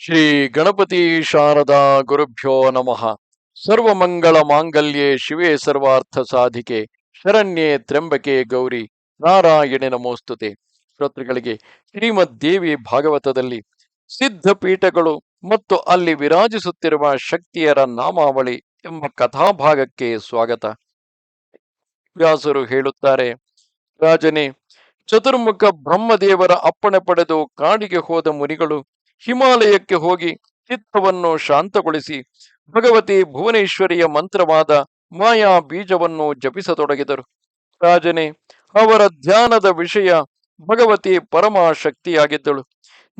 ಶ್ರೀ ಗಣಪತಿ ಶಾರದಾ ಗುರುಭ್ಯೋ ನಮಃ. ಸರ್ವಮಂಗಳ ಮಾಂಗಲ್ಯೆ ಶಿವೇ ಸರ್ವಾರ್ಥ ಸಾಧಿಕೆ, ಶರಣ್ಯೆ ತ್ರ್ಯಂಬಕೆ ಗೌರಿ ನಾರಾಯಣೆ ನಮೋಸ್ತುತೆ. ಶ್ರೋತೃಗಳಿಗೆ, ಶ್ರೀಮದ್ ದೇವಿ ಭಾಗವತದಲ್ಲಿ ಸಿದ್ಧ ಪೀಠಗಳು ಮತ್ತು ಅಲ್ಲಿ ವಿರಾಜಿಸುತ್ತಿರುವ ಶಕ್ತಿಯರ ನಾಮಾವಳಿ ಎಂಬ ಕಥಾಭಾಗಕ್ಕೆ ಸ್ವಾಗತ. ವ್ಯಾಸರು ಹೇಳುತ್ತಾರೆ, ರಾಜನೇ, ಚತುರ್ಮುಖ ಬ್ರಹ್ಮದೇವರ ಅಪ್ಪಣೆ ಪಡೆದು ಕಾಡಿಗೆ ಹೋದ ಮುನಿಗಳು ಹಿಮಾಲಯಕ್ಕೆ ಹೋಗಿ ಚಿತ್ತವನ್ನು ಶಾಂತಗೊಳಿಸಿ ಭಗವತಿ ಭುವನೇಶ್ವರಿಯ ಮಂತ್ರವಾದ ಮಾಯಾ ಬೀಜವನ್ನು ಜಪಿಸತೊಡಗಿದರು. ರಾಜನೇ, ಅವರ ಧ್ಯಾನದ ವಿಷಯ ಭಗವತಿ ಪರಮ ಶಕ್ತಿಯಾಗಿದ್ದಳು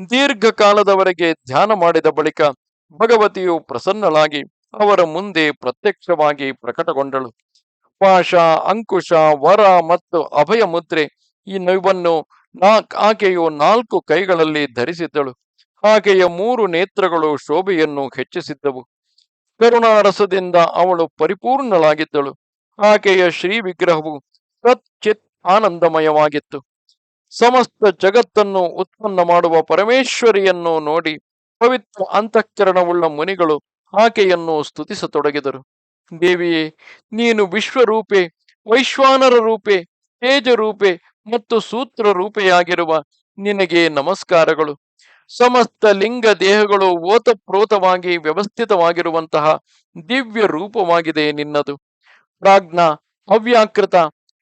ದೀರ್ಘಕಾಲದವರೆಗೆ ಧ್ಯಾನ ಮಾಡಿದ ಬಳಿಕ ಭಗವತಿಯು ಪ್ರಸನ್ನಳಾಗಿ ಅವರ ಮುಂದೆ ಪ್ರತ್ಯಕ್ಷವಾಗಿ ಪ್ರಕಟಗೊಂಡಳು. ಪಾಶ, ಅಂಕುಶ, ವರ ಮತ್ತು ಅಭಯ ಮುದ್ರೆ ಈ ಇವನ್ನು ನಾ ಆಕೆಯು ನಾಲ್ಕು ಕೈಗಳಲ್ಲಿ ಧರಿಸಿದ್ದಳು. ಆಕೆಯ ಮೂರು ನೇತ್ರಗಳು ಶೋಭೆಯನ್ನು ಹೆಚ್ಚಿಸಿದ್ದವು. ಕರುಣಾರಸದಿಂದ ಅವಳು ಪರಿಪೂರ್ಣಳಾಗಿದ್ದಳು. ಆಕೆಯ ಶ್ರೀ ವಿಗ್ರಹವು ಸಚ್ಚಿತ್ ಆನಂದಮಯವಾಗಿತ್ತು. ಸಮಸ್ತ ಜಗತ್ತನ್ನು ಉತ್ಪನ್ನ ಮಾಡುವ ಪರಮೇಶ್ವರಿಯನ್ನು ನೋಡಿ ಪವಿತ್ರ ಅಂತಃಕರಣವುಳ್ಳ ಮುನಿಗಳು ಆಕೆಯನ್ನು ಸ್ತುತಿಸತೊಡಗಿದರು. ದೇವಿಯೇ, ನೀನು ವಿಶ್ವರೂಪೆ, ವೈಶ್ವಾನರ ರೂಪೆ ತೇಜರೂಪೆ ಮತ್ತು ಸೂತ್ರ ರೂಪೆಯಾಗಿರುವ ನಿನಗೆ ನಮಸ್ಕಾರಗಳು. ಸಮಸ್ತ ಲಿಂಗ ದೇಹಗಳು ಓತಪ್ರೋತವಾಗಿ ವ್ಯವಸ್ಥಿತವಾಗಿರುವಂತಹ ದಿವ್ಯ ರೂಪವಾಗಿದೆ ನಿನ್ನದು. ಪ್ರಾಜ್ಞ ಅವ್ಯಾಕೃತ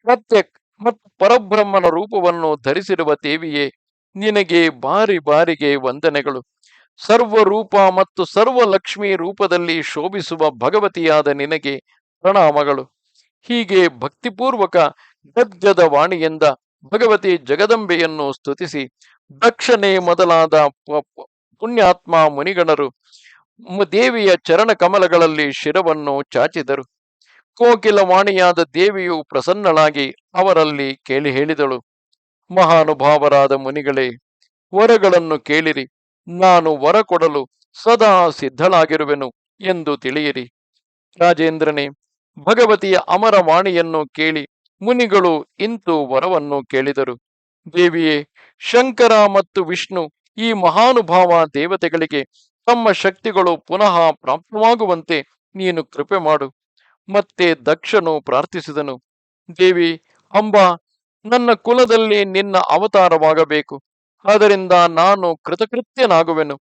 ಪ್ರತ್ಯಕ್ ಮತ್ತು ಪರಬ್ರಹ್ಮನ ರೂಪವನ್ನು ಧರಿಸಿರುವ ದೇವಿಯೇ, ನಿನಗೆ ಬಾರಿ ಬಾರಿಗೆ ವಂದನೆಗಳು. ಸರ್ವರೂಪ ಮತ್ತು ಸರ್ವ ಲಕ್ಷ್ಮಿ ರೂಪದಲ್ಲಿ ಶೋಭಿಸುವ ಭಗವತಿಯಾದ ನಿನಗೆ ಪ್ರಣಾಮಗಳು. ಹೀಗೆ ಭಕ್ತಿಪೂರ್ವಕ ಗದ್ಗದ ವಾಣಿಯಿಂದ ಭಗವತಿ ಜಗದಂಬೆಯನ್ನು ಸ್ತುತಿಸಿ ದಕ್ಷನೇ ಮೊದಲಾದ ಪುಣ್ಯಾತ್ಮ ಮುನಿಗಣರು ದೇವಿಯ ಚರಣ ಕಮಲಗಳಲ್ಲಿ ಶಿರವನ್ನು ಚಾಚಿದರು. ಕೋಕಿಲ ವಾಣಿಯಾದ ದೇವಿಯು ಪ್ರಸನ್ನಳಾಗಿ ಅವರಲ್ಲಿ ಕೇಳಿ ಹೇಳಿದಳು. ಮಹಾನುಭಾವರಾದ ಮುನಿಗಳೇ, ವರಗಳನ್ನು ಕೇಳಿರಿ. ನಾನು ವರ ಕೊಡಲು ಸದಾ ಸಿದ್ಧಳಾಗಿರುವೆನು ಎಂದು ತಿಳಿಯಿರಿ. ರಾಜೇಂದ್ರನೇ, ಭಗವತಿಯ ಅಮರ ವಾಣಿಯನ್ನು ಕೇಳಿ ಮುನಿಗಳು ಇಂತು ವರವನ್ನು ಕೇಳಿದರು. ದೇವಿಯೇ, ಶಂಕರ ಮತ್ತು ವಿಷ್ಣು ಈ ಮಹಾನುಭಾವ ದೇವತೆಗಳಿಗೆ ತಮ್ಮ ಶಕ್ತಿಗಳು ಪುನಃ ಪ್ರಾಪ್ತವಾಗುವಂತೆ ನೀನು ಕೃಪೆ ಮಾಡು. ಮತ್ತೆ ದಕ್ಷನು ಪ್ರಾರ್ಥಿಸಿದನು, ದೇವಿ, ಅಂಬಾ, ನನ್ನ ಕುಲದಲ್ಲಿ ನಿನ್ನ ಅವತಾರವಾಗಬೇಕು. ಆದ್ದರಿಂದ ನಾನು ಕೃತಕೃತ್ಯನಾಗುವೆನು.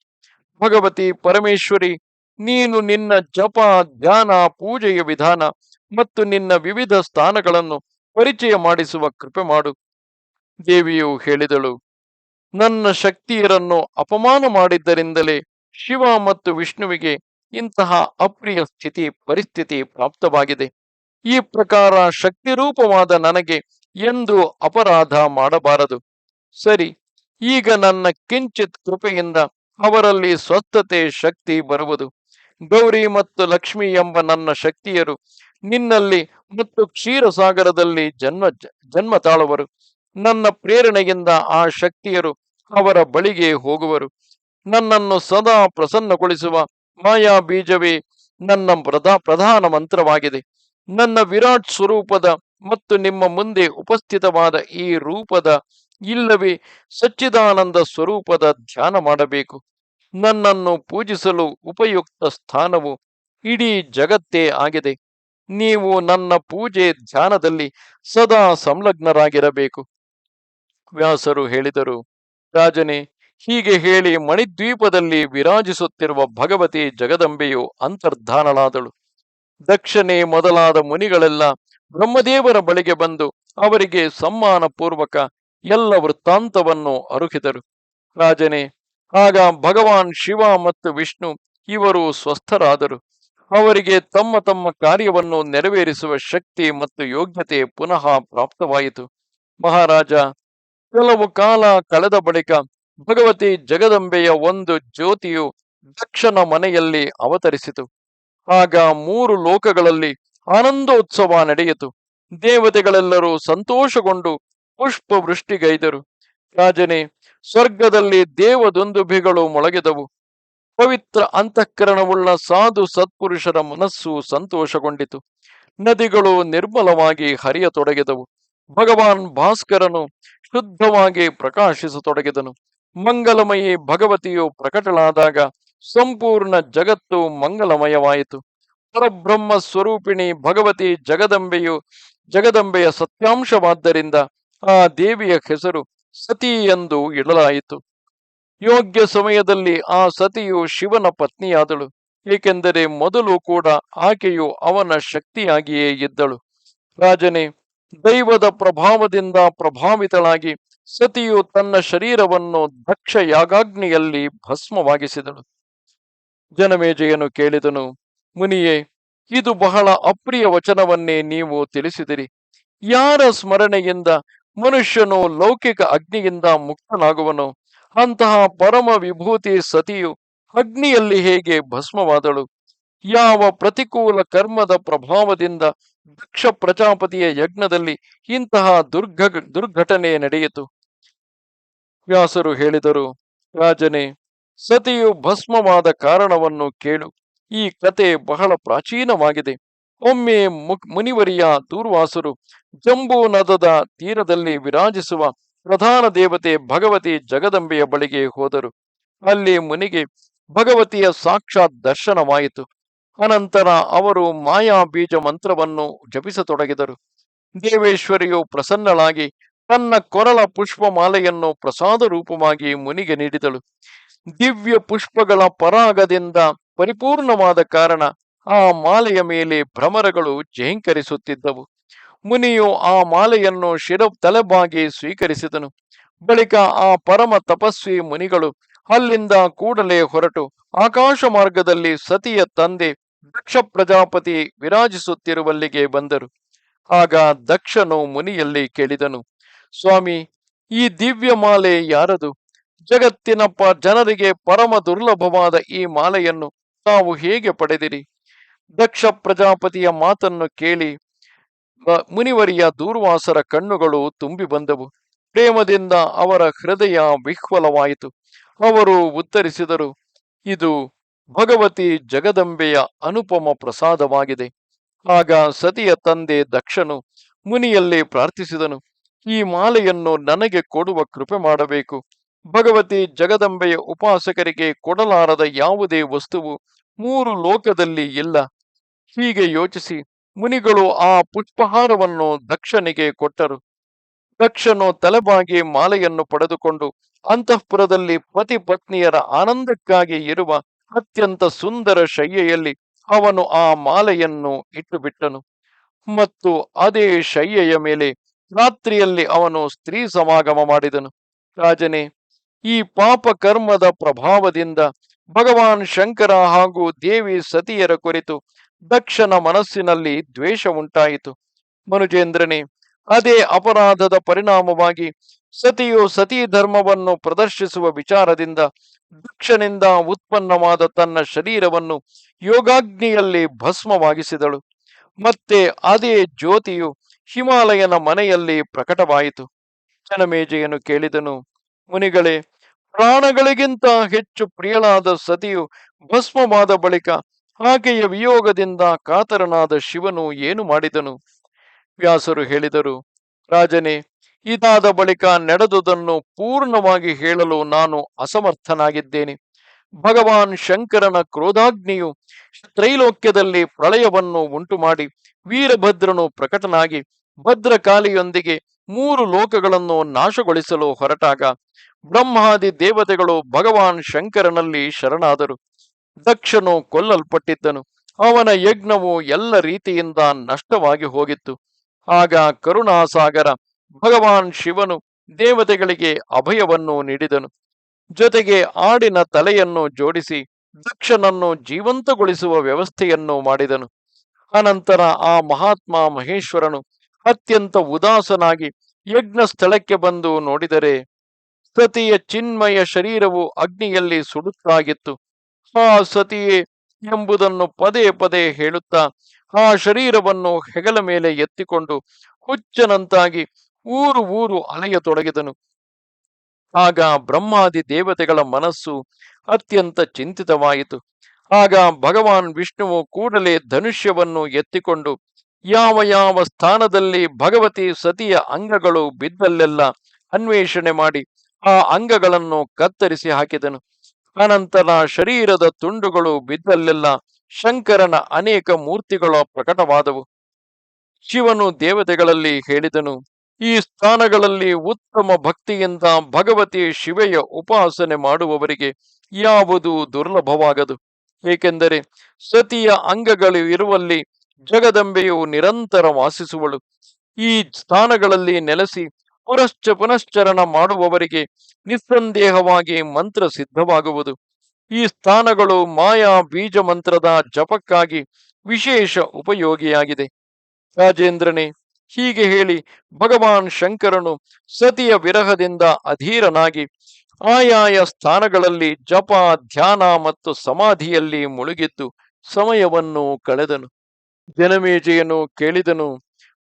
ಭಗವತಿ ಪರಮೇಶ್ವರಿ, ನೀನು ನಿನ್ನ ಜಪ, ಧ್ಯಾನ, ಪೂಜೆಯ ವಿಧಾನ ಮತ್ತು ನಿನ್ನ ವಿವಿಧ ಸ್ಥಾನಗಳನ್ನು ಪರಿಚಯ ಮಾಡಿಸುವ ಕೃಪೆ ಮಾಡು. ದೇವಿಯು ಹೇಳಿದಳು, ನನ್ನ ಶಕ್ತಿಯರನ್ನು ಅಪಮಾನ ಮಾಡಿದ್ದರಿಂದಲೇ ಶಿವ ಮತ್ತು ವಿಷ್ಣುವಿಗೆ ಇಂತಹ ಅಪ್ರಿಯ ಸ್ಥಿತಿ, ಪರಿಸ್ಥಿತಿ ಪ್ರಾಪ್ತವಾಗಿದೆ. ಈ ಪ್ರಕಾರ ಶಕ್ತಿರೂಪವಾದ ನನಗೆ ಎಂದು ಅಪರಾಧ ಮಾಡಬಾರದು. ಸರಿ, ಈಗ ನನ್ನ ಕಿಂಚಿತ್ ಕೃಪೆಯಿಂದ ಅವರಲ್ಲಿ ಸ್ವಸ್ಥತೆ, ಶಕ್ತಿ ಬರುವುದು. ಗೌರಿ ಮತ್ತು ಲಕ್ಷ್ಮಿ ಎಂಬ ನನ್ನ ಶಕ್ತಿಯರು ನಿನ್ನಲ್ಲಿ ಮತ್ತು ಕ್ಷೀರಸಾಗರದಲ್ಲಿ ಜನ್ಮ ಜನ್ಮ ತಾಳುವರು. ನನ್ನ ಪ್ರೇರಣೆಯಿಂದ ಆ ಶಕ್ತಿಯರು ಅವರ ಬಳಿಗೆ ಹೋಗುವರು. ನನ್ನನ್ನು ಸದಾ ಪ್ರಸನ್ನಗೊಳಿಸುವ ಮಾಯಾ ಬೀಜವೇ ನನ್ನ ಪ್ರಧಾ ಪ್ರಧಾನ ಮಂತ್ರವಾಗಿದೆ. ನನ್ನ ವಿರಾಟ್ ಸ್ವರೂಪದ ಮತ್ತು ನಿಮ್ಮ ಮುಂದೆ ಉಪಸ್ಥಿತವಾದ ಈ ರೂಪದ ಇಲ್ಲವೇ ಸಚ್ಚಿದಾನಂದ ಸ್ವರೂಪದ ಧ್ಯಾನ ಮಾಡಬೇಕು. ನನ್ನನ್ನು ಪೂಜಿಸಲು ಉಪಯುಕ್ತ ಸ್ಥಾನವು ಇಡೀ ಜಗತ್ತೇ ಆಗಿದೆ. ನೀವು ನನ್ನ ಪೂಜೆ ಧ್ಯಾನದಲ್ಲಿ ಸದಾ ಸಂಲಗ್ನರಾಗಿರಬೇಕು. ವ್ಯಾಸರು ಹೇಳಿದರು, ರಾಜನೇ, ಹೀಗೆ ಹೇಳಿ ಮಣಿದ್ವೀಪದಲ್ಲಿ ವಿರಾಜಿಸುತ್ತಿರುವ ಭಗವತಿ ಜಗದಂಬೆಯು ಅಂತರ್ಧಾನಳಾದಳು. ದಕ್ಷನೇ ಮೊದಲಾದ ಮುನಿಗಳೆಲ್ಲ ಬ್ರಹ್ಮದೇವರ ಬಳಿಗೆ ಬಂದು ಅವರಿಗೆ ಸಮ್ಮಾನ ಪೂರ್ವಕ ಎಲ್ಲ ವೃತ್ತಾಂತವನ್ನು ಅರುಹಿದರು. ರಾಜನೇ, ಆಗ ಭಗವಾನ್ ಶಿವ ಮತ್ತು ವಿಷ್ಣು ಇವರು ಸ್ವಸ್ಥರಾದರು. ಅವರಿಗೆ ತಮ್ಮ ತಮ್ಮ ಕಾರ್ಯವನ್ನು ನೆರವೇರಿಸುವ ಶಕ್ತಿ ಮತ್ತು ಯೋಗ್ಯತೆ ಪುನಃ ಪ್ರಾಪ್ತವಾಯಿತು. ಮಹಾರಾಜ ಕೆಲವು ಕಾಲ ಕಳೆದ ಬಳಿಕ ಭಗವತಿ ಜಗದಂಬೆಯ ಒಂದು ಜ್ಯೋತಿಯು ದಕ್ಷನ ಮನೆಯಲ್ಲಿ ಅವತರಿಸಿತು. ಆಗ ಮೂರು ಲೋಕಗಳಲ್ಲಿ ಆನಂದೋತ್ಸವ ನಡೆಯಿತು. ದೇವತೆಗಳೆಲ್ಲರೂ ಸಂತೋಷಗೊಂಡು ಪುಷ್ಪವೃಷ್ಟಿಗೈದರು. ರಾಜನೇ, ಸ್ವರ್ಗದಲ್ಲಿ ದೇವದೊಂದುಭಿಗಳು ಮೊಳಗಿದವು. ಪವಿತ್ರ ಅಂತಃಕರಣವುಳ್ಳ ಸಾಧು ಸತ್ಪುರುಷರ ಮನಸ್ಸು ಸಂತೋಷಗೊಂಡಿತು. ನದಿಗಳು ನಿರ್ಮಲವಾಗಿ ಹರಿಯತೊಡಗಿದವು. ಭಗವಾನ್ ಭಾಸ್ಕರನು ಶುದ್ಧವಾಗಿ ಪ್ರಕಾಶಿಸತೊಡಗಿದನು. ಮಂಗಲಮಯಿ ಭಗವತಿಯು ಪ್ರಕಟಳಾದಾಗ ಸಂಪೂರ್ಣ ಜಗತ್ತು ಮಂಗಲಮಯವಾಯಿತು. ಪರಬ್ರಹ್ಮ ಸ್ವರೂಪಿಣಿ ಭಗವತಿ ಜಗದಂಬೆಯು ಜಗದಂಬೆಯ ಸತ್ಯಾಂಶವಾದ್ದರಿಂದ ಆ ದೇವಿಯ ಹೆಸರು ಸತಿ ಎಂದು ಇಡಲಾಯಿತು. ಯೋಗ್ಯ ಸಮಯದಲ್ಲಿ ಆ ಸತಿಯು ಶಿವನ ಪತ್ನಿಯಾದಳು. ಏಕೆಂದರೆ ಮೊದಲು ಕೂಡ ಆಕೆಯು ಅವನ ಶಕ್ತಿಯಾಗಿಯೇ ಇದ್ದಳು. ರಾಜನೇ ದೈವದ ಪ್ರಭಾವದಿಂದ ಪ್ರಭಾವಿತಳಾಗಿ ಸತಿಯು ತನ್ನ ಶರೀರವನ್ನು ದಕ್ಷ ಯಾಗಾಗ್ನಿಯಲ್ಲಿ ಭಸ್ಮವಾಗಿಸಿದಳು. ಜನಮೇಜೆಯನ್ನು ಕೇಳಿದನು, ಮುನಿಯೇ, ಇದು ಬಹಳ ಅಪ್ರಿಯ ವಚನವನ್ನೇ ನೀವು ತಿಳಿಸಿದಿರಿ. ಯಾರ ಸ್ಮರಣೆಯಿಂದ ಮನುಷ್ಯನು ಲೌಕಿಕ ಅಗ್ನಿಯಿಂದ ಮುಕ್ತನಾಗುವನು? ಅಂತಹ ಪರಮ ವಿಭೂತಿ ಸತಿಯು ಅಗ್ನಿಯಲ್ಲಿ ಹೇಗೆ ಭಸ್ಮವಾದಳು? ಯಾವ ಪ್ರತಿಕೂಲ ಕರ್ಮದ ಪ್ರಭಾವದಿಂದ ದಕ್ಷ ಪ್ರಜಾಪತಿಯ ಯಜ್ಞದಲ್ಲಿ ಇಂತಹ ದುರ್ಘ ದುರ್ಘಟನೆ ನಡೆಯಿತು? ವ್ಯಾಸರು ಹೇಳಿದರು, ರಾಜನೇ, ಸತಿಯು ಭಸ್ಮವಾದ ಕಾರಣವನ್ನು ಕೇಳು. ಈ ಕತೆ ಬಹಳ ಪ್ರಾಚೀನವಾಗಿದೆ. ಒಮ್ಮೆ ಮುನಿವರಿಯ ದೂರ್ವಾಸರು ಜಂಬೂ ನದದ ತೀರದಲ್ಲಿ ವಿರಾಜಿಸುವ ಪ್ರಧಾನ ದೇವತೆ ಭಗವತಿ ಜಗದಂಬೆಯ ಬಳಿಗೆ ಹೋದರು. ಅಲ್ಲಿ ಮುನಿಗೆ ಭಗವತಿಯ ಸಾಕ್ಷಾತ್ ದರ್ಶನವಾಯಿತು. ಅನಂತರ ಅವರು ಮಾಯಾ ಬೀಜ ಮಂತ್ರವನ್ನು ಜಪಿಸತೊಡಗಿದರು. ದೇವೇಶ್ವರಿಯು ಪ್ರಸನ್ನಳಾಗಿ ತನ್ನ ಕೊರಳ ಪುಷ್ಪಮಾಲೆಯನ್ನು ಪ್ರಸಾದ ರೂಪವಾಗಿ ಮುನಿಗೆ ನೀಡಿದಳು. ದಿವ್ಯ ಪುಷ್ಪಗಳ ಪರಾಗದಿಂದ ಪರಿಪೂರ್ಣವಾದ ಕಾರಣ ಆ ಮಾಲೆಯ ಮೇಲೆ ಭ್ರಮರಗಳು ಝೇಂಕರಿಸುತ್ತಿದ್ದವು ಮುನಿಯು ಆ ಮಾಲೆಯನ್ನು ಶಿರ ತಲೆಬಾಗಿ ಸ್ವೀಕರಿಸಿದನು. ಬಳಿಕ ಆ ಪರಮ ತಪಸ್ವಿ ಮುನಿಗಳು ಅಲ್ಲಿಂದ ಕೂಡಲೇ ಹೊರಟು ಆಕಾಶ ಮಾರ್ಗದಲ್ಲಿ ಸತಿಯ ತಂದೆ ದಕ್ಷ ಪ್ರಜಾಪತಿ ವಿರಾಜಿಸುತ್ತಿರುವಲ್ಲಿಗೆ ಬಂದರು. ಆಗ ದಕ್ಷನು ಮುನಿಯಲ್ಲಿ ಕೇಳಿದನು, ಸ್ವಾಮಿ, ಈ ದಿವ್ಯ ಮಾಲೆ ಯಾರದು? ಜಗತ್ತಿನ ಪ, ಜನರಿಗೆ ಪರಮ ದುರ್ಲಭವಾದ ಈ ಮಾಲೆಯನ್ನು ತಾವು ಹೇಗೆ ಪಡೆದಿರಿ? ದಕ್ಷ ಪ್ರಜಾಪತಿಯ ಮಾತನ್ನು ಕೇಳಿ ಮುನಿವರಿಯ ದೂರ್ವಾಸರ ಕಣ್ಣುಗಳು ತುಂಬಿ ಬಂದವು. ಪ್ರೇಮದಿಂದ ಅವರ ಹೃದಯ ವಿಹ್ವಲವಾಯಿತು. ಅವರು ಉತ್ತರಿಸಿದರು, ಇದು ಭಗವತಿ ಜಗದಂಬೆಯ ಅನುಪಮ ಪ್ರಸಾದವಾಗಿದೆ. ಆಗ ಸತಿಯ ತಂದೆ ದಕ್ಷನು ಮುನಿಯಲ್ಲೇ ಪ್ರಾರ್ಥಿಸಿದನು. ಈ ಮಾಲೆಯನ್ನು ನನಗೆ ಕೊಡುವ ಕೃಪೆ ಮಾಡಬೇಕು. ಭಗವತಿ ಜಗದಂಬೆಯ ಉಪಾಸಕರಿಗೆ ಕೊಡಲಾರದ ಯಾವುದೇ ವಸ್ತುವು ಮೂರು ಲೋಕದಲ್ಲಿ ಇಲ್ಲ. ಹೀಗೆ ಯೋಚಿಸಿ ಮುನಿಗಳು ಆ ಪುಷ್ಪಹಾರವನ್ನು ದಕ್ಷನಿಗೆ ಕೊಟ್ಟರು. ದಕ್ಷನು ತಲೆಬಾಗಿ ಮಾಲೆಯನ್ನು ಪಡೆದುಕೊಂಡು ಅಂತಃಪುರದಲ್ಲಿ ಪತಿ ಪತ್ನಿಯರ ಆನಂದಕ್ಕಾಗಿ ಇರುವ ಅತ್ಯಂತ ಸುಂದರ ಶಯ್ಯೆಯಲ್ಲಿ ಅವನು ಆ ಮಾಲೆಯನ್ನು ಇಟ್ಟುಬಿಟ್ಟನು. ಮತ್ತು ಅದೇ ಶಯ್ಯೆಯ ಮೇಲೆ ರಾತ್ರಿಯಲ್ಲಿ ಅವನು ಸ್ತ್ರೀ ಸಮಾಗಮ ಮಾಡಿದನು. ರಾಜನೇ, ಈ ಪಾಪ ಕರ್ಮದ ಪ್ರಭಾವದಿಂದ ಭಗವಾನ್ ಶಂಕರ ಹಾಗೂ ದೇವಿ ಸತಿಯರ ಕುರಿತು ದಕ್ಷನ ಮನಸ್ಸಿನಲ್ಲಿ ದ್ವೇಷ ಉಂಟಾಯಿತು ಮನುಜೇಂದ್ರನೇ, ಅದೇ ಅಪರಾಧದ ಪರಿಣಾಮವಾಗಿ ಸತಿಯು ಸತಿ ಧರ್ಮವನ್ನು ಪ್ರದರ್ಶಿಸುವ ವಿಚಾರದಿಂದ ದಕ್ಷನಿಂದ ಉತ್ಪನ್ನವಾದ ತನ್ನ ಶರೀರವನ್ನು ಯೋಗಾಗ್ನಿಯಲ್ಲಿ ಭಸ್ಮವಾಗಿಸಿದಳು. ಮತ್ತೆ ಅದೇ ಜ್ಯೋತಿಯು ಹಿಮಾಲಯನ ಮನೆಯಲ್ಲಿ ಪ್ರಕಟವಾಯಿತು. ಜನಮೇಜೆಯನ್ನು ಕೇಳಿದನು, ಮುನಿಗಳೇ, ಪ್ರಾಣಗಳಿಗಿಂತ ಹೆಚ್ಚು ಪ್ರಿಯಳಾದ ಸತಿಯು ಭಸ್ಮವಾದ ಬಳಿಕ ಆಕೆಯ ವಿಯೋಗದಿಂದ ಕಾತರನಾದ ಶಿವನು ಏನು ಮಾಡಿದನು? ವ್ಯಾಸರು ಹೇಳಿದರು, ರಾಜನೇ ಇದಾದ ಬಳಿಕ ನಡೆದುದನ್ನು ಪೂರ್ಣವಾಗಿ ಹೇಳಲು ನಾನು ಅಸಮರ್ಥನಾಗಿದ್ದೇನೆ. ಭಗವಾನ್ ಶಂಕರನ ಕ್ರೋಧಾಗ್ನಿಯು ತ್ರೈಲೋಕ್ಯದಲ್ಲಿ ಪ್ರಳಯವನ್ನು ಉಂಟು ಮಾಡಿ ವೀರಭದ್ರನು ಪ್ರಕಟನಾಗಿ ಭದ್ರಕಾಲಿಯೊಂದಿಗೆ ಮೂರು ಲೋಕಗಳನ್ನು ನಾಶಗೊಳಿಸಲು ಹೊರಟಾಗ ಬ್ರಹ್ಮಾದಿ ದೇವತೆಗಳು ಭಗವಾನ್ ಶಂಕರನಲ್ಲಿ ಶರಣಾದರು. ದಕ್ಷನು ಕೊಲ್ಲಲ್ಪಟ್ಟಿದ್ದನು. ಅವನ ಯಜ್ಞವು ಎಲ್ಲ ರೀತಿಯಿಂದ ನಷ್ಟವಾಗಿ ಹೋಗಿತ್ತು. ಆಗ ಕರುಣಾಸಾಗರ ಭಗವಾನ್ ಶಿವನು ದೇವತೆಗಳಿಗೆ ಅಭಯವನ್ನು ನೀಡಿದನು. ಜೊತೆಗೆ ಆಡಿನ ತಲೆಯನ್ನು ಜೋಡಿಸಿ ದಕ್ಷನನ್ನು ಜೀವಂತಗೊಳಿಸುವ ವ್ಯವಸ್ಥೆಯನ್ನು ಮಾಡಿದನು. ಅನಂತರ ಆ ಮಹಾತ್ಮ ಮಹೇಶ್ವರನು ಅತ್ಯಂತ ಉದಾಸನಾಗಿ ಯಜ್ಞ ಸ್ಥಳಕ್ಕೆ ಬಂದು ನೋಡಿದರೆ ಸತಿಯ ಚಿನ್ಮಯ ಶರೀರವು ಅಗ್ನಿಯಲ್ಲಿ ಸುಡುತ್ತಾಗಿತ್ತು. ಆ ಸತಿಯೇ ಎಂಬುದನ್ನು ಪದೇ ಪದೇ ಹೇಳುತ್ತಾ ಆ ಶರೀರವನ್ನು ಹೆಗಲ ಮೇಲೆ ಎತ್ತಿಕೊಂಡು ಹುಚ್ಚನಂತಾಗಿ ಊರು ಊರು ಅಲೆಯತೊಡಗಿದನು. ಆಗ ಬ್ರಹ್ಮಾದಿ ದೇವತೆಗಳ ಮನಸ್ಸು ಅತ್ಯಂತ ಚಿಂತಿತವಾಯಿತು. ಆಗ ಭಗವಾನ್ ವಿಷ್ಣುವು ಕೂಡಲೇ ಧನುಷ್ಯವನ್ನು ಎತ್ತಿಕೊಂಡು, ಯಾವ ಯಾವ ಸ್ಥಾನದಲ್ಲಿ ಭಗವತಿ ಸತಿಯ ಅಂಗಗಳು ಬಿದ್ದಲ್ಲೆಲ್ಲ ಅನ್ವೇಷಣೆ ಮಾಡಿ ಆ ಅಂಗಗಳನ್ನು ಕತ್ತರಿಸಿ ಹಾಕಿದನು. ಅನಂತರ ಶರೀರದ ತುಂಡುಗಳು ಬಿದ್ದಲ್ಲೆಲ್ಲ ಶಂಕರನ ಅನೇಕ ಮೂರ್ತಿಗಳ ಪ್ರಕಟವಾದವು. ಶಿವನು ದೇವತೆಗಳಲ್ಲಿ ಹೇಳಿದನು ಈ ಸ್ಥಾನಗಳಲ್ಲಿ ಉತ್ತಮ ಭಕ್ತಿಯಿಂದ ಭಗವತಿ ಶಿವೆಯ ಉಪಾಸನೆ ಮಾಡುವವರಿಗೆ ಯಾವುದು ದುರ್ಲಭವಾಗದು? ಏಕೆಂದರೆ ಸತಿಯ ಅಂಗಗಳು ಇರುವಲ್ಲಿ ಜಗದಂಬೆಯು ನಿರಂತರ ವಾಸಿಸುವಳು. ಈ ಸ್ಥಾನಗಳಲ್ಲಿ ನೆಲೆಸಿ ಪುನಶ್ಚ ಪುನಶ್ಚರಣ ಮಾಡುವವರಿಗೆ ನಿಸ್ಸಂದೇಹವಾಗಿ ಮಂತ್ರ ಸಿದ್ಧವಾಗುವುದು. ಈ ಸ್ಥಾನಗಳು ಮಾಯಾ ಬೀಜ ಮಂತ್ರದ ಜಪಕ್ಕಾಗಿ ವಿಶೇಷ ಉಪಯೋಗಿಯಾಗಿದೆ. ರಾಜೇಂದ್ರನೇ ಹೀಗೆ ಹೇಳಿ ಭಗವಾನ್ ಶಂಕರನು ಸತಿಯ ವಿರಹದಿಂದ ಅಧೀರನಾಗಿ ಆಯಾಯ ಸ್ಥಾನಗಳಲ್ಲಿ ಜಪ, ಧ್ಯಾನ ಮತ್ತು ಸಮಾಧಿಯಲ್ಲಿ ಮುಳುಗಿದ್ದು ಸಮಯವನ್ನು ಕಳೆದನು. ಜನಮೇಜೆಯನ್ನು ಕೇಳಿದನು,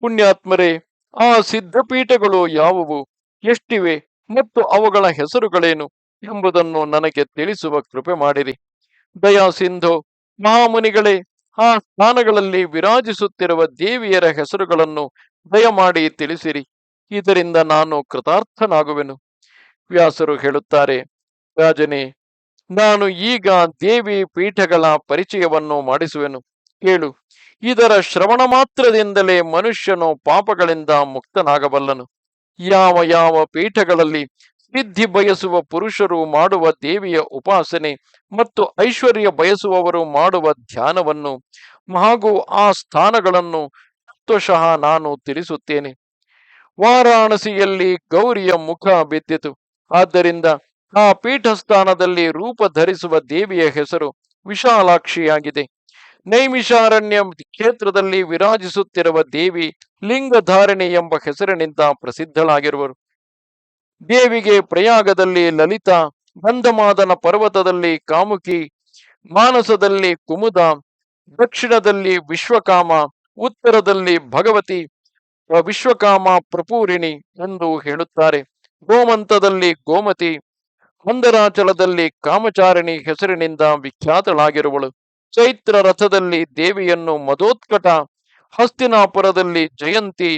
ಪುಣ್ಯಾತ್ಮರೇ, ಆ ಸಿದ್ಧಪೀಠಗಳು ಯಾವುವು? ಎಷ್ಟಿವೆ ಮತ್ತು ಅವುಗಳ ಹೆಸರುಗಳೇನು ಎಂಬುದನ್ನು ನನಗೆ ತಿಳಿಸುವ ಕೃಪೆ ಮಾಡಿರಿ. ದಯಾ ಸಿಂಧು, ಮಹಾಮುನಿಗಳೇ ಆ ಸ್ಥಾನಗಳಲ್ಲಿ ವಿರಾಜಿಸುತ್ತಿರುವ ದೇವಿಯರ ಹೆಸರುಗಳನ್ನು ದಯಮಾಡಿ ತಿಳಿಸಿರಿ. ಇದರಿಂದ ನಾನು ಕೃತಾರ್ಥನಾಗುವೆನು. ವ್ಯಾಸರು ಹೇಳುತ್ತಾರೆ, ರಾಜನೇ, ನಾನು ಈಗ ದೇವಿ ಪೀಠಗಳ ಪರಿಚಯವನ್ನು ಮಾಡಿಸುವೆನು. ಕೇಳು, ಇದರ ಶ್ರವಣ ಮಾತ್ರದಿಂದಲೇ ಮನುಷ್ಯನು ಪಾಪಗಳಿಂದ ಮುಕ್ತನಾಗಬಲ್ಲನು. ಯಾವ ಯಾವ ಪೀಠಗಳಲ್ಲಿ ಸಿದ್ಧಿ ಬಯಸುವ ಪುರುಷರು ಮಾಡುವ ದೇವಿಯ ಉಪಾಸನೆ ಮತ್ತು ಐಶ್ವರ್ಯ ಬಯಸುವವರು ಮಾಡುವ ಧ್ಯಾನವನ್ನು ಹಾಗೂ ಆ ಸ್ಥಾನಗಳನ್ನು ತತ್ವಶಃ ನಾನು ತಿಳಿಸುತ್ತೇನೆ ವಾರಾಣಸಿಯಲ್ಲಿ ಗೌರಿಯ ಮುಖ ಬಿದ್ದಿತು. ಆದ್ದರಿಂದ ಆ ಪೀಠಸ್ಥಾನದಲ್ಲಿ ರೂಪ ಧರಿಸುವ ದೇವಿಯ ಹೆಸರು ವಿಶಾಲಾಕ್ಷಿಯಾಗಿದೆ. ನೈಮಿಷಾರಣ್ಯ ಕ್ಷೇತ್ರದಲ್ಲಿ ವಿರಾಜಿಸುತ್ತಿರುವ ದೇವಿ ಲಿಂಗಧಾರಣಿ ಎಂಬ ಹೆಸರಿನಿಂದ ಪ್ರಸಿದ್ಧಳಾಗಿರುವರು. ದೇವಿಗೆ ಪ್ರಯಾಗದಲ್ಲಿ ಲಲಿತಾ, ಗಂಧಮಾದನ ಪರ್ವತದಲ್ಲಿ ಕಾಮುಕಿ, ಮಾನಸದಲ್ಲಿ ಕುಮುದ, ದಕ್ಷಿಣದಲ್ಲಿ ವಿಶ್ವಕಾಮ, ಉತ್ತರದಲ್ಲಿ ಭಗವತಿ ವಿಶ್ವಕಾಮ ಪ್ರಪೂರಿಣಿ ಎಂದು ಹೇಳುತ್ತಾರೆ. ಗೋಮಂತದಲ್ಲಿ ಗೋಮತಿ, ಮಂದರಾಚಲದಲ್ಲಿ ಕಾಮಚಾರಿಣಿ ಹೆಸರಿನಿಂದ ವಿಖ್ಯಾತಳಾಗಿರುವಳು. ಚೈತ್ರ ರಥದಲ್ಲಿ ದೇವಿಯನ್ನು ಮದೋತ್ಕಟ ಹಸ್ತಿನಾಪುರದಲ್ಲಿ ಜಯಂತಿ,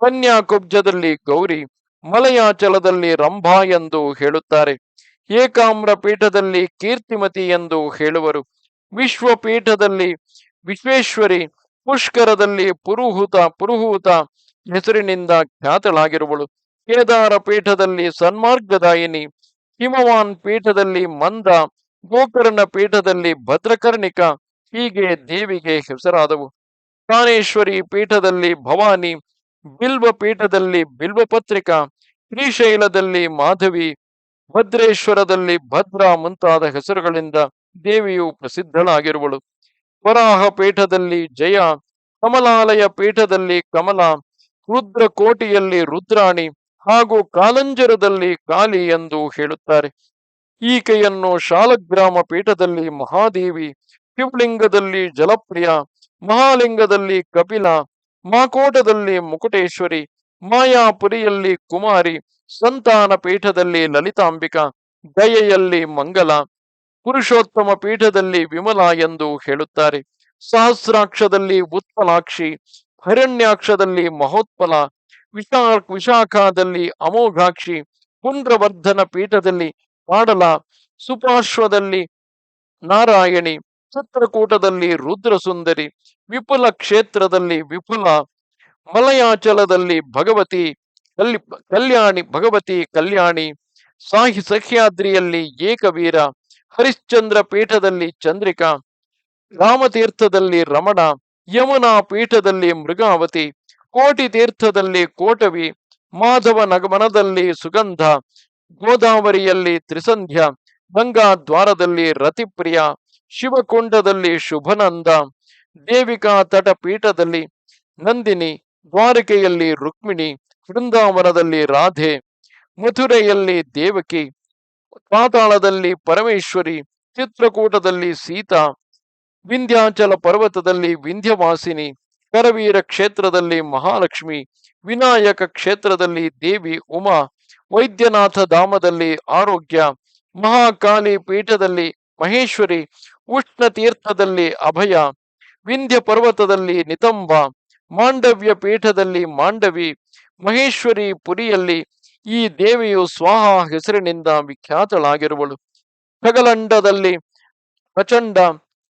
ಕನ್ಯಾಕುಬ್ಜದಲ್ಲಿ ಗೌರಿ ಮಲಯಾಚಲದಲ್ಲಿ ರಂಭಾ ಎಂದು ಹೇಳುತ್ತಾರೆ. ಏಕಾಮ್ರ ಪೀಠದಲ್ಲಿ ಕೀರ್ತಿಮತಿ ಎಂದು ಹೇಳುವರು. ವಿಶ್ವಪೀಠದಲ್ಲಿ ವಿಶ್ವೇಶ್ವರಿ, ಪುಷ್ಕರದಲ್ಲಿ ಪುರುಹುತ, ಪುರುಹೂತ ಹೆಸರಿನಿಂದ ಖ್ಯಾತಳಾಗಿರುವಳು. ಕೇದಾರ ಪೀಠದಲ್ಲಿ ಸನ್ಮಾರ್ಗದಾಯಿನಿ, ಹಿಮವಾನ್ ಪೀಠದಲ್ಲಿ ಮಂದ, ಗೋಕರ್ಣ ಪೀಠದಲ್ಲಿ ಭದ್ರಕರ್ಣಿಕ, ಹೀಗೆ ದೇವಿಗೆ ಹೆಸರಾದವು. ಕಾನೇಶ್ವರಿ ಪೀಠದಲ್ಲಿ ಭವಾನಿ ಬಿಲ್ವ ಪೀಠದಲ್ಲಿ ಬಿಲ್ವಪತ್ರಿಕಾ ಶ್ರೀಶೈಲದಲ್ಲಿ ಮಾಧವಿ, ಭದ್ರೇಶ್ವರದಲ್ಲಿ ಭದ್ರ ಮುಂತಾದ ಹೆಸರುಗಳಿಂದ ದೇವಿಯು ಪ್ರಸಿದ್ಧಳಾಗಿರುವಳು. ವರಾಹ ಪೀಠದಲ್ಲಿ ಜಯ, ಕಮಲಾಲಯ ಪೀಠದಲ್ಲಿ ಕಮಲ, ರುದ್ರಕೋಟಿಯಲ್ಲಿ ರುದ್ರಾಣಿ ಹಾಗೂ ಕಾಲಂಜರದಲ್ಲಿ ಕಾಲಿ ಎಂದು ಹೇಳುತ್ತಾರೆ. ಈಕೆಯನ್ನು ಶಾಲಗ್ರಾಮ ಪೀಠದಲ್ಲಿ ಮಹಾದೇವಿ, ಶಿವಲಿಂಗದಲ್ಲಿ ಜಲಪ್ರಿಯ, ಮಹಾಲಿಂಗದಲ್ಲಿ ಕಪಿಲ, ಮಾಕೋಟದಲ್ಲಿ ಮುಕುಟೇಶ್ವರಿ ಮಾಯಾಪುರಿಯಲ್ಲಿ ಕುಮಾರಿ, ಸಂತಾನ ಪೀಠದಲ್ಲಿ ಲಲಿತಾಂಬಿಕಾ, ದಯೆಯಲ್ಲಿ ಮಂಗಲ, ಪುರುಷೋತ್ತಮ ಪೀಠದಲ್ಲಿ ವಿಮಲ ಎಂದು ಹೇಳುತ್ತಾರೆ. ಸಹಸ್ರಾಕ್ಷದಲ್ಲಿ ಉತ್ಪಲಾಕ್ಷಿ ಹರಣ್ಯಾಕ್ಷದಲ್ಲಿ ಮಹೋತ್ಪಲ, ವಿಶಾ, ವಿಶಾಖದಲ್ಲಿ ಅಮೋಘಾಕ್ಷಿ, ಪುಂಡ್ರವರ್ಧನ ಪೀಠದಲ್ಲಿ ಪಾಡಲ, ಸುಪಾರ್ಶ್ವದಲ್ಲಿ ನಾರಾಯಣಿ ಚಿತ್ರಕೂಟದಲ್ಲಿ ರುದ್ರಸುಂದರಿ, ವಿಪುಲ ಕ್ಷೇತ್ರದಲ್ಲಿ ವಿಪುಲ ಮಲಯಾಚಲದಲ್ಲಿ ಭಗವತಿ ಕಲ್ಲಿ ಕಲ್ಯಾಣಿ, ಭಗವತಿ ಕಲ್ಯಾಣಿ, ಸಾಹಿ ಸಹ್ಯಾದ್ರಿಯಲ್ಲಿ ಏಕವೀರ, ಹರಿಶ್ಚಂದ್ರ ಪೀಠದಲ್ಲಿ ಚಂದ್ರಿಕಾ, ರಾಮತೀರ್ಥದಲ್ಲಿ ರಮಣ, ಯಮುನಾ ಪೀಠದಲ್ಲಿ ಮೃಗಾವತಿ, ಕೋಟಿ ತೀರ್ಥದಲ್ಲಿ ಕೋಟವಿ, ಮಾಧವ ನಗಮನದಲ್ಲಿ ಸುಗಂಧ, ಗೋದಾವರಿಯಲ್ಲಿ ತ್ರಿಸಂಧ್ಯ, ಗಂಗಾ ದ್ವಾರದಲ್ಲಿ ರತಿಪ್ರಿಯ, ಶಿವಕುಂಡದಲ್ಲಿ ಶುಭನಂದ, ದೇವಿಕಾ ತಟ ಪೀಠದಲ್ಲಿ ನಂದಿನಿ ದ್ವಾರಕೆಯಲ್ಲಿ ರುಕ್ಮಿಣಿ, ವೃಂದಾವನದಲ್ಲಿ ರಾಧೆ, ಮಥುರೆಯಲ್ಲಿ ದೇವಕಿ, ಪಾತಾಳದಲ್ಲಿ ಪರಮೇಶ್ವರಿ, ಚಿತ್ರಕೂಟದಲ್ಲಿ ಸೀತಾ, ವಿಂಧ್ಯಾಚಲ ಪರ್ವತದಲ್ಲಿ ವಿಂಧ್ಯವಾಸಿನಿ, ಕರವೀರ ಕ್ಷೇತ್ರದಲ್ಲಿ ಮಹಾಲಕ್ಷ್ಮಿ, ವಿನಾಯಕ ಕ್ಷೇತ್ರದಲ್ಲಿ ದೇವಿ ಉಮಾ, ವೈದ್ಯನಾಥ ಧಾಮದಲ್ಲಿ ಆರೋಗ್ಯ, ಮಹಾಕಾಳಿ ಪೀಠದಲ್ಲಿ ಮಹೇಶ್ವರಿ ಉಷ್ಣ ತೀರ್ಥದಲ್ಲಿ ಅಭಯ, ವಿಂಧ್ಯ ಪರ್ವತದಲ್ಲಿ ನಿತಂಬ ಮಾಂಡವ್ಯ ಪೀಠದಲ್ಲಿ ಮಾಂಡವಿ ಮಹೇಶ್ವರಿ ಪುರಿಯಲ್ಲಿ ಈ ದೇವಿಯು ಸ್ವಾಹ ಹೆಸರಿನಿಂದ ವಿಖ್ಯಾತಳಾಗಿರುವಳು. ಖಗಲಂಡದಲ್ಲಿ ಪ್ರಚಂಡ,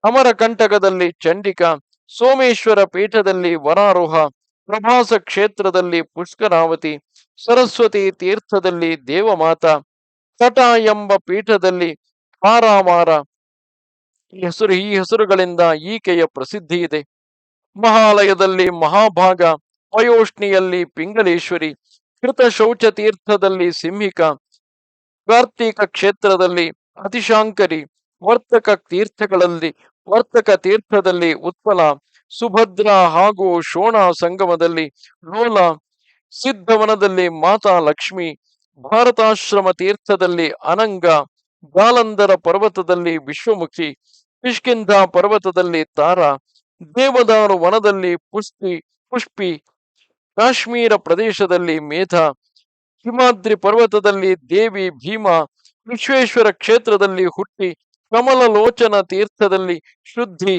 ಅಮರಕಂಟಕದಲ್ಲಿ ಚಂಡಿಕಾ, ಸೋಮೇಶ್ವರ ಪೀಠದಲ್ಲಿ ವರಾರೋಹ, ಪ್ರಭಾಸ ಕ್ಷೇತ್ರದಲ್ಲಿ ಪುಷ್ಕರಾವತಿ, ಸರಸ್ವತಿ ತೀರ್ಥದಲ್ಲಿ ದೇವಮಾತ, ತಟ ಎಂಬ ಪೀಠದಲ್ಲಿ ಕಾರಾಮಾರ ಈ ಹೆಸರು, ಈ ಹೆಸರುಗಳಿಂದ ಈಕೆಯ ಪ್ರಸಿದ್ಧಿ ಇದೆ. ಮಹಾಲಯದಲ್ಲಿ ಮಹಾಭಾಗ ವಯೋಷ್ಣಿಯಲ್ಲಿ ಪಿಂಗಲೇಶ್ವರಿ ಕೃತ ಶೌಚ ತೀರ್ಥದಲ್ಲಿ ಸಿಂಹಿಕ, ಕಾರ್ತೀಕ ಕ್ಷೇತ್ರದಲ್ಲಿ ಅತಿಶಾಂಕರಿ, ವರ್ತಕ ತೀರ್ಥಗಳಲ್ಲಿ ವರ್ತಕ ತೀರ್ಥದಲ್ಲಿ ಉತ್ಪಲ, ಸುಭದ್ರ ಹಾಗೂ ಶೋಣ ಸಂಗಮದಲ್ಲಿ ಲೋಲ, ಸಿದ್ಧವನದಲ್ಲಿ ಮಾತಾ ಲಕ್ಷ್ಮಿ, ಭಾರತಾಶ್ರಮ ತೀರ್ಥದಲ್ಲಿ ಅನಂಗ ಗಾಲಂಧರ ಪರ್ವತದಲ್ಲಿ ವಿಶ್ವಮುಖಿ, ಕಿಷ್ಕಿಂಧ ಪರ್ವತದಲ್ಲಿ ತಾರ ದೇವದಾರು ವನದಲ್ಲಿ ಪುಷ್ಪಿ ಪುಷ್ಪಿ, ಕಾಶ್ಮೀರ ಪ್ರದೇಶದಲ್ಲಿ ಮೇಧ, ಹಿಮಾದ್ರಿ ಪರ್ವತದಲ್ಲಿ ದೇವಿ ಭೀಮ, ವಿಶ್ವೇಶ್ವರ ಕ್ಷೇತ್ರದಲ್ಲಿ ಹುಟ್ಟಿ, ಕಮಲಲೋಚನ ತೀರ್ಥದಲ್ಲಿ ಶುದ್ಧಿ,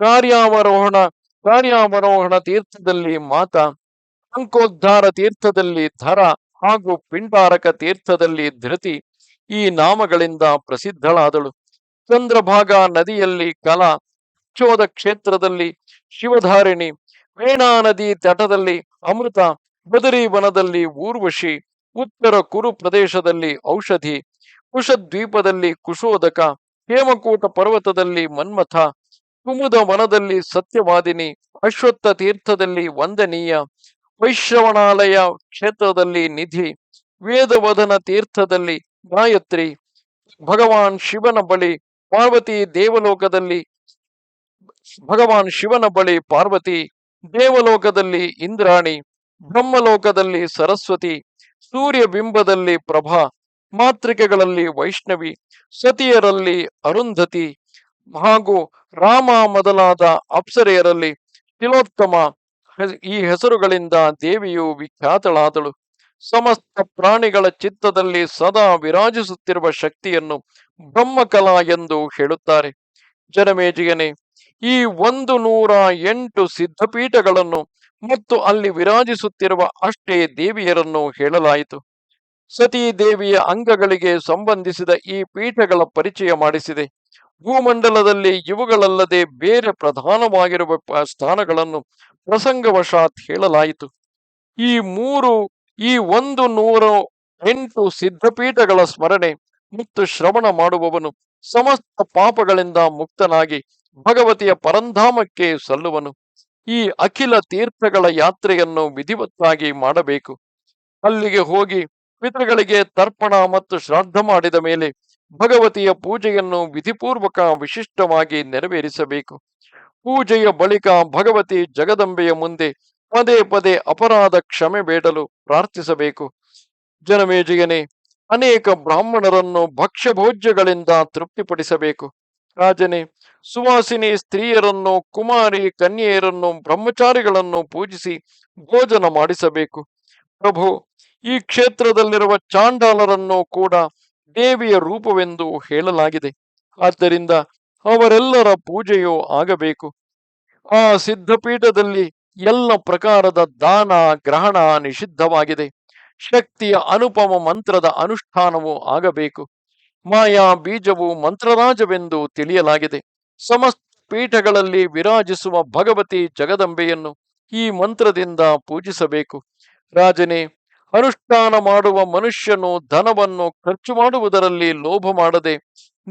ಕಾರ್ಯಾವರೋಹಣ ಕಾರ್ಯಾವರೋಹಣ ತೀರ್ಥದಲ್ಲಿ ಮಾತ, ಅಂಕೋದ್ಧಾರ ತೀರ್ಥದಲ್ಲಿ ಧರ ಹಾಗೂ ಪಿಂಡಾರಕ ತೀರ್ಥದಲ್ಲಿ ಧೃತಿ ಈ ನಾಮಗಳಿಂದ ಪ್ರಸಿದ್ಧಳಾದಳು. ಚಂದ್ರಭಾಗ ನದಿಯಲ್ಲಿ ಕಲಾ ಚೋದ ಕ್ಷೇತ್ರದಲ್ಲಿ ಶಿವಧಾರಿಣಿ ವೇಣಾ ನದಿ ತಟದಲ್ಲಿ ಅಮೃತ, ಬದರಿ ವನದಲ್ಲಿ ಊರ್ವಶಿ, ಉತ್ತರ ಕುರು ಪ್ರದೇಶದಲ್ಲಿ ಔಷಧಿ, ಕುಶದ್ವೀಪದಲ್ಲಿ ಕುಶೋದಕ, ಹೇಮಕೂಟ ಪರ್ವತದಲ್ಲಿ ಮನ್ಮಥ, ಕುಮುದ ವನದಲ್ಲಿ ಸತ್ಯವಾದಿನಿ, ಅಶ್ವತ್ಥ ತೀರ್ಥದಲ್ಲಿ ವಂದನೀಯ, ವೈಶ್ರವಣಾಲಯ ಕ್ಷೇತ್ರದಲ್ಲಿ ನಿಧಿ, ವೇದವದನ ತೀರ್ಥದಲ್ಲಿ ಗಾಯತ್ರಿ, ಭಗವಾನ್ ಶಿವನ ಬಳಿ ಪಾರ್ವತಿ ದೇವಲೋಕದಲ್ಲಿ ಭಗವಾನ್ ಶಿವನ ಬಳಿ ಪಾರ್ವತಿ, ದೇವಲೋಕದಲ್ಲಿ ಇಂದ್ರಾಣಿ, ಬ್ರಹ್ಮಲೋಕದಲ್ಲಿ ಸರಸ್ವತಿ, ಸೂರ್ಯ ಬಿಂಬದಲ್ಲಿ ಪ್ರಭಾ ಮಾತೃಕೆಗಳಲ್ಲಿ ವೈಷ್ಣವಿ, ಸತಿಯರಲ್ಲಿ ಅರುಂಧತಿ ಹಾಗೂ ರಾಮ ಮೊದಲಾದ ಅಪ್ಸರೆಯರಲ್ಲಿ ತಿಲೋತ್ತಮ ಈ ಹೆಸರುಗಳಿಂದ ದೇವಿಯು ವಿಖ್ಯಾತಳಾದಳು. ಸಮಸ್ತ ಪ್ರಾಣಿಗಳ ಚಿತ್ತದಲ್ಲಿ ಸದಾ ವಿರಾಜಿಸುತ್ತಿರುವ ಶಕ್ತಿಯನ್ನು ಬ್ರಹ್ಮಕಲಾ ಎಂದು ಹೇಳುತ್ತಾರೆ. ಜನಮೇಜಿಗನೆ ಈ ಒಂದು ನೂರ ಎಂಟು ಸಿದ್ಧಪೀಠಗಳನ್ನು ಮತ್ತು ಅಲ್ಲಿ ವಿರಾಜಿಸುತ್ತಿರುವ ಅಷ್ಟೇ ದೇವಿಯರನ್ನು ಹೇಳಲಾಯಿತು. ಸತೀ ದೇವಿಯ ಅಂಗಗಳಿಗೆ ಸಂಬಂಧಿಸಿದ ಈ ಪೀಠಗಳ ಪರಿಚಯ ಮಾಡಿಸಿದೆ. ಭೂಮಂಡಲದಲ್ಲಿ ಇವುಗಳಲ್ಲದೆ ಬೇರೆ ಪ್ರಧಾನವಾಗಿರುವ ಸ್ಥಾನಗಳನ್ನು ಪ್ರಸಂಗವಶಾತ್ ಹೇಳಲಾಯಿತು. ಈ ಮೂರು, ಈ ಒಂದು ನೂರ ಎಂಟು ಸಿದ್ಧಪೀಠಗಳ ಸ್ಮರಣೆ ಮತ್ತು ಶ್ರವಣ ಮಾಡುವವನು ಸಮಸ್ತ ಪಾಪಗಳಿಂದ ಮುಕ್ತನಾಗಿ ಭಗವತಿಯ ಪರಂಧಾಮಕ್ಕೆ ಸಲ್ಲುವನು. ಈ ಅಖಿಲ ತೀರ್ಥಗಳ ಯಾತ್ರೆಯನ್ನು ವಿಧಿವತ್ತಾಗಿ ಮಾಡಬೇಕು. ಅಲ್ಲಿಗೆ ಹೋಗಿ ಪಿತೃಗಳಿಗೆ ತರ್ಪಣ ಮತ್ತು ಶ್ರಾದ್ದ ಮಾಡಿದ ಮೇಲೆ ಭಗವತಿಯ ಪೂಜೆಯನ್ನು ವಿಧಿಪೂರ್ವಕ ವಿಶಿಷ್ಟವಾಗಿ ನೆರವೇರಿಸಬೇಕು. ಪೂಜೆಯ ಬಳಿಕ ಭಗವತಿ ಜಗದಂಬೆಯ ಮುಂದೆ ಪದೇ ಪದೇ ಅಪರಾಧ ಕ್ಷಮೆ ಬೇಡಲು ಪ್ರಾರ್ಥಿಸಬೇಕು. ಜನಮೇಜಿಗನೆ ಅನೇಕ ಬ್ರಾಹ್ಮಣರನ್ನು ಭಕ್ಷ್ಯಭೋಜ್ಯಗಳಿಂದ ತೃಪ್ತಿಪಡಿಸಬೇಕು. ರಾಜನೇ ಸುವಾಸಿನಿ ಸ್ತ್ರೀಯರನ್ನು, ಕುಮಾರಿ ಕನ್ಯೆಯರನ್ನು, ಬ್ರಹ್ಮಚಾರಿಗಳನ್ನು ಪೂಜಿಸಿ ಭೋಜನ ಮಾಡಿಸಬೇಕು. ಪ್ರಭು, ಈ ಕ್ಷೇತ್ರದಲ್ಲಿರುವ ಚಾಂಡಾಲರನ್ನು ಕೂಡ ದೇವಿಯ ರೂಪವೆಂದು ಹೇಳಲಾಗಿದೆ. ಆದ್ದರಿಂದ ಅವರೆಲ್ಲರ ಪೂಜೆಯೂ ಆಗಬೇಕು. ಆ ಸಿದ್ಧಪೀಠದಲ್ಲಿ ಎಲ್ಲ ಪ್ರಕಾರದ ದಾನ, ಗ್ರಹಣ ನಿಷಿದ್ಧವಾಗಿದೆ. ಶಕ್ತಿಯ ಅನುಪಮ ಮಂತ್ರದ ಅನುಷ್ಠಾನವೂ ಆಗಬೇಕು. ಮಾಯಾ ಬೀಜವು ಮಂತ್ರರಾಜವೆಂದು ತಿಳಿಯಲಾಗಿದೆ. ಸಮಸ್ತ ಪೀಠಗಳಲ್ಲಿ ವಿರಾಜಿಸುವ ಭಗವತಿ ಜಗದಂಬೆಯನ್ನು ಈ ಮಂತ್ರದಿಂದ ಪೂಜಿಸಬೇಕು. ರಾಜನೇ, ಅನುಷ್ಠಾನ ಮಾಡುವ ಮನುಷ್ಯನು ಧನವನ್ನು ಖರ್ಚು ಮಾಡುವುದರಲ್ಲಿ ಲೋಭ ಮಾಡದೆ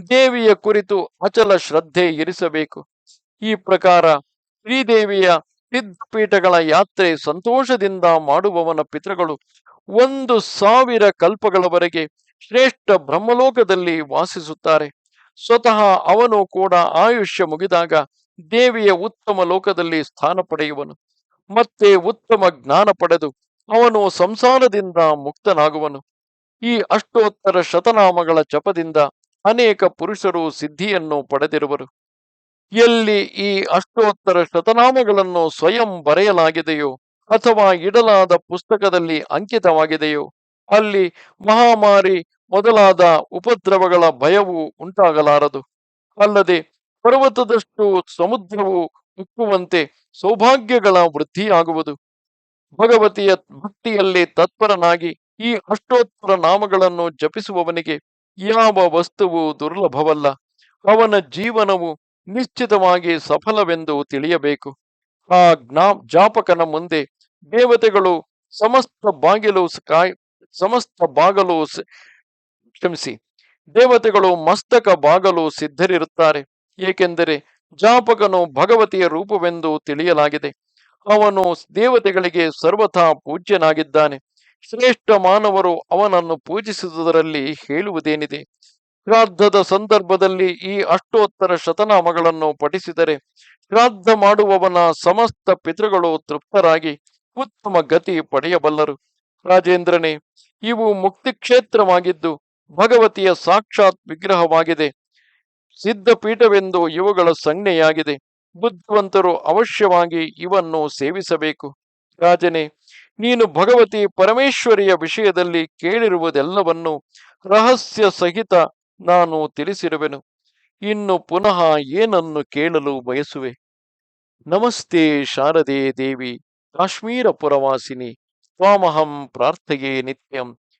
ದೇವಿಯ ಕುರಿತು ಅಚಲ ಶ್ರದ್ಧೆ ಇರಿಸಬೇಕು. ಈ ಪ್ರಕಾರ ಶ್ರೀದೇವಿಯ ಸಿದ್ಧಪೀಠಗಳ ಯಾತ್ರೆ ಸಂತೋಷದಿಂದ ಮಾಡುವವನ ಪಿತೃಗಳು ಒಂದು ಸಾವಿರ ಕಲ್ಪಗಳವರೆಗೆ ಶ್ರೇಷ್ಠ ಬ್ರಹ್ಮಲೋಕದಲ್ಲಿ ವಾಸಿಸುತ್ತಾರೆ. ಸ್ವತಃ ಅವನು ಕೂಡ ಆಯುಷ್ಯ ಮುಗಿದಾಗ ದೇವಿಯ ಉತ್ತಮ ಲೋಕದಲ್ಲಿ ಸ್ಥಾನ ಪಡೆಯುವನು. ಮತ್ತೆ ಉತ್ತಮ ಜ್ಞಾನ ಪಡೆದು ಅವನು ಸಂಸಾರದಿಂದ ಮುಕ್ತನಾಗುವನು. ಈ ಅಷ್ಟೋತ್ತರ ಶತನಾಮಗಳ ಜಪದಿಂದ ಅನೇಕ ಪುರುಷರು ಸಿದ್ಧಿಯನ್ನು ಪಡೆದಿರುವರು. ಎಲ್ಲಿ ಈ ಅಷ್ಟೋತ್ತರ ಶತನಾಮಗಳನ್ನು ಸ್ವಯಂ ಬರೆಯಲಾಗಿದೆಯೋ ಅಥವಾ ಇಡಲಾದ ಪುಸ್ತಕದಲ್ಲಿ ಅಂಕಿತವಾಗಿದೆಯೋ, ಅಲ್ಲಿ ಮಹಾಮಾರಿ ಮೊದಲಾದ ಉಪದ್ರವಗಳ ಭಯವು ಉಂಟಾಗಲಾರದು. ಅಲ್ಲದೆ ಪರ್ವತದಷ್ಟು ಸಮುದ್ರವು ಉಕ್ಕುವಂತೆ ಸೌಭಾಗ್ಯಗಳ ವೃದ್ಧಿಯಾಗುವುದು. ಭಗವತಿಯ ಭಕ್ತಿಯಲ್ಲಿ ತತ್ಪರನಾಗಿ ಈ ಅಷ್ಟೋತ್ತರ ನಾಮಗಳನ್ನು ಜಪಿಸುವವನಿಗೆ ಯಾವ ವಸ್ತುವು ದುರ್ಲಭವಲ್ಲ. ಅವನ ಜೀವನವು ನಿಶ್ಚಿತವಾಗಿ ಸಫಲವೆಂದು ತಿಳಿಯಬೇಕು. ಆ ಜ್ಞಾ ಜಾಪಕನ ಮುಂದೆ ದೇವತೆಗಳು ಸಮಸ್ತ ಬಾಗಿಲು ಸಮಸ್ತ ಬಾಗಲು ಕ್ಷಮಿಸಿ. ದೇವತೆಗಳು ಮಸ್ತಕ ಬಾಗಲು ಸಿದ್ಧರಿರುತ್ತಾರೆ, ಏಕೆಂದರೆ ಜಾಪಕನು ಭಗವತಿಯ ರೂಪವೆಂದು ತಿಳಿಯಲಾಗಿದೆ. ಅವನು ದೇವತೆಗಳಿಗೆ ಸರ್ವಥಾ ಪೂಜ್ಯನಾಗಿದ್ದಾನೆ. ಶ್ರೇಷ್ಠ ಮಾನವರು ಅವನನ್ನು ಪೂಜಿಸುವುದರಲ್ಲಿ ಹೇಳುವುದೇನಿದೆ? ಶ್ರಾದ್ದದ ಸಂದರ್ಭದಲ್ಲಿ ಈ ಅಷ್ಟೋತ್ತರ ಶತನಾಮಗಳನ್ನು ಪಠಿಸಿದರೆ ಶ್ರಾದ್ದ ಮಾಡುವವನ ಸಮಸ್ತ ಪಿತೃಗಳು ತೃಪ್ತರಾಗಿ ಉತ್ತಮ ಗತಿ ಪಡೆಯಬಲ್ಲರು. ರಾಜೇಂದ್ರನೇ, ಇವು ಮುಕ್ತಿ ಕ್ಷೇತ್ರವಾಗಿದ್ದು ಭಗವತಿಯ ಸಾಕ್ಷಾತ್ ವಿಗ್ರಹವಾಗಿದೆ. ಸಿದ್ಧಪೀಠವೆಂದು ಇವುಗಳ ಸಂಜ್ಞೆಯಾಗಿದೆ. ಬುದ್ಧಿವಂತರು ಅವಶ್ಯವಾಗಿ ಇವನ್ನು ಸೇವಿಸಬೇಕು. ರಾಜನೇ, ನೀನು ಭಗವತಿ ಪರಮೇಶ್ವರಿಯ ವಿಷಯದಲ್ಲಿ ಕೇಳಿರುವುದೆಲ್ಲವನ್ನು ರಹಸ್ಯ ಸಹಿತ ನಾನು ತಿಳಿಸಿರುವೆನು. ಇನ್ನು ಪುನಃ ಏನನ್ನು ಕೇಳಲು ಬಯಸುವೆ? ನಮಸ್ತೆ ಶಾರದೆ ದೇವಿ, ಕಾಶ್ಮೀರ ಪುರವಾಸಿನಿ ಸ್ವಾಮಹಂ ಪ್ರಾರ್ಥೆಯೇ ನಿತ್ಯಂ.